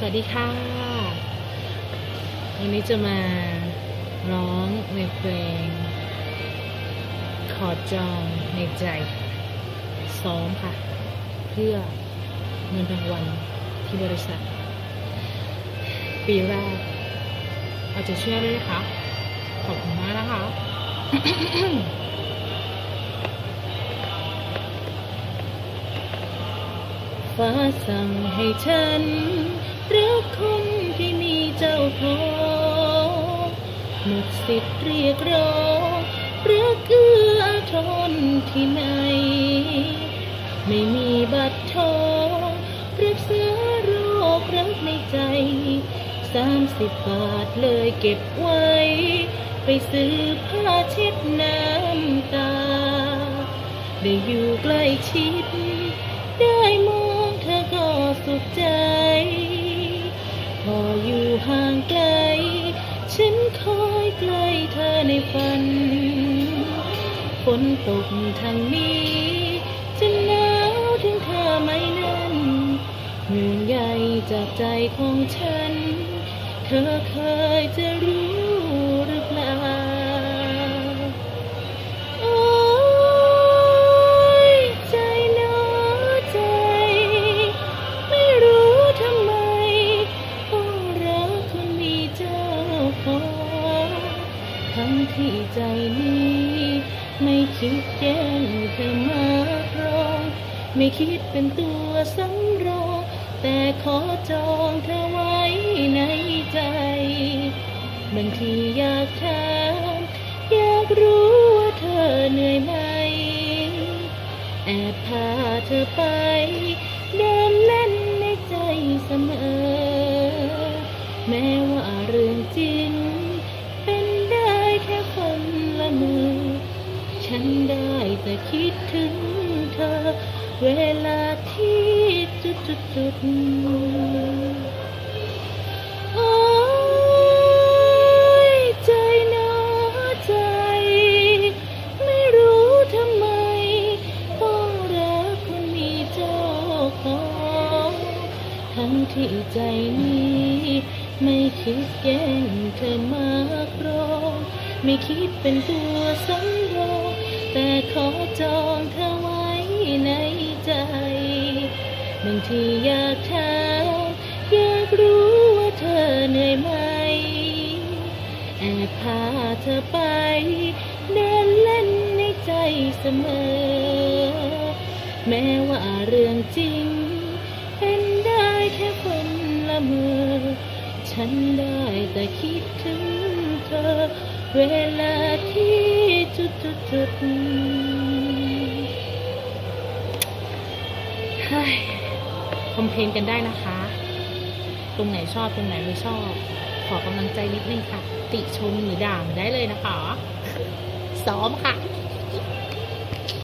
สวัสดีค่ะ วันนี้จะมาร้องในเพลง ขอจองในใจซ้อมค่ะ เพื่อเงินรางวัลที่บริษัท ปีแรกเอาจะเชื่อด้วยนะคะ ขอบคุณมากนะคะฟ้าสั่งให้ฉัน รักคนที่มีเจ้าของหมดสิทธิ์เรียกร้องรักเอื้ออาทนที่ไหน ไม่มีบัตรทองรักษาโรครักในใจสามสิบบาทเลยเก็บไว้ ไปซื้อผ้าเช็ดน้ำตา ได้อยู่ใกล้ชิด ห่างไกล ฉันคอยใกล้เธอในฝัน ฝนตกทางนี้จะหนาวถึงเธอไหมนั้นห่วงใยจากใจของฉัน เธอเคยจะรู้ ที่ใจนี้ ไม่คิดแย่งเธอมาครองไม่คิดเป็นตัวสำรองแต่ขอจองเธอไว้ในใจบางทีอยากถามอยากรู้ว่าเธอเหนื่อยไหม แอบพาเธอไป เดินเล่นในใจเสมอ ฉันได้แต่คิดถึงเธอ เวลาที่จุดจุดจุดโอ้ยใจหนอใจ ไม่รู้ทำไม ต้องรักคนมีเจ้าของทั้งที่ใจนี้ ไม่คิดแย่งเธอมาครองไม่คิดเป็นตัวสำรอง แต่ขอจองเธอไว้ในใจบางทีอยากถามอยากรู้ว่าเธอเหนื่อยไหม แอบพาเธอไป เดินเล่นในใจเสมอ แม้ว่าเรื่องจริง เป็นได้แค่คนละเมือฉันได้แต่คิดถึงเธอ เวลาที่ จุดจุดจุดเฮ้ยคอมเพลนกันได้นะคะ ตรงไหนชอบตรงไหนไม่ชอบ ขอกำลังใจนิดนึงค่ะ ติชมหรือด่ามาได้เลยนะคะ ซ้อมค่ะ